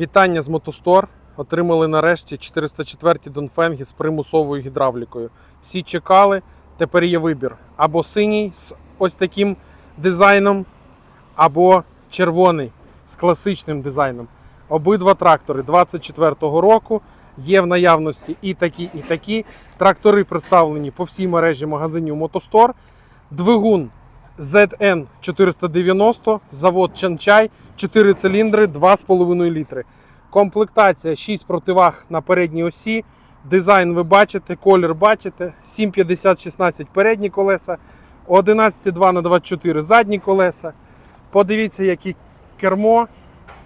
Вітання з Мотостор. Отримали нарешті 404 Донфенги з примусовою гідравлікою. Всі чекали, тепер є вибір. Або синій з ось таким дизайном, або червоний з класичним дизайном. Обидва трактори 24-го року. Є в наявності і такі, і такі. Трактори представлені по всій мережі магазинів Мотостор. Двигун ZN 490, завод Чанчай, 4 циліндри, 2,5 літри. Комплектація 6 противаг на передній осі. Дизайн ви бачите, колір бачите. 750-16 передні колеса, 11,2 на 24 задні колеса. Подивіться, які кермо,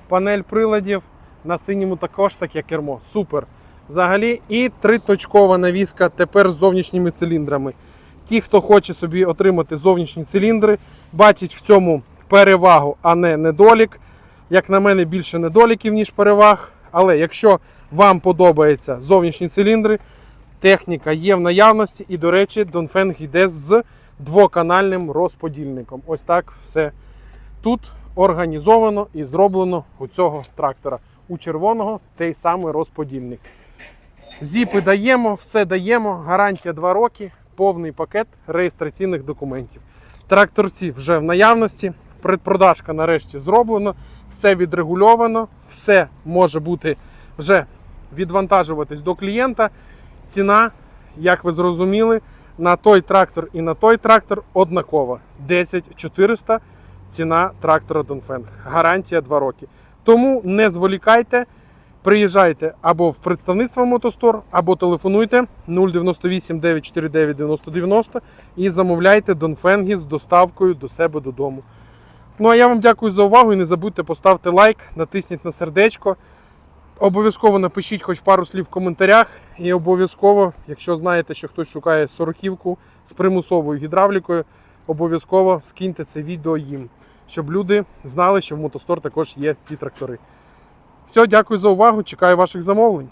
панель приладів. На синьому також таке кермо. Супер. Взагалі, і триточкова навіска тепер з зовнішніми циліндрами. Ті, хто хоче собі отримати зовнішні циліндри, бачать в цьому перевагу, а не недолік. Як на мене, більше недоліків, ніж переваг. Але якщо вам подобаються зовнішні циліндри, техніка є в наявності. І, до речі, Донфенг йде з двоканальним розподільником. Ось так все тут організовано і зроблено у цього трактора. У червоного той самий розподільник. Зіпи даємо, все даємо. Гарантія 2 роки, повний пакет реєстраційних документів. Тракторці вже в наявності. Предпродажка нарешті зроблено, все відрегульовано, все може бути вже відвантажуватись до клієнта. Ціна, як ви зрозуміли, на той трактор і на той трактор однакова. 10 400 ціна трактора Донфенг. Гарантія 2 роки. Тому не зволікайте. Приїжджайте або в представництво Мотостор, або телефонуйте 098 949 9090 і замовляйте Донфенги з доставкою до себе додому. Ну а я вам дякую за увагу і не забудьте поставити лайк, натисніть на сердечко. Обов'язково напишіть хоч пару слів в коментарях. І обов'язково, якщо знаєте, що хтось шукає сороківку з примусовою гідравлікою, обов'язково скиньте це відео їм, щоб люди знали, що в Мотостор також є ці трактори. Все, дякую за увагу. Чекаю ваших замовлень.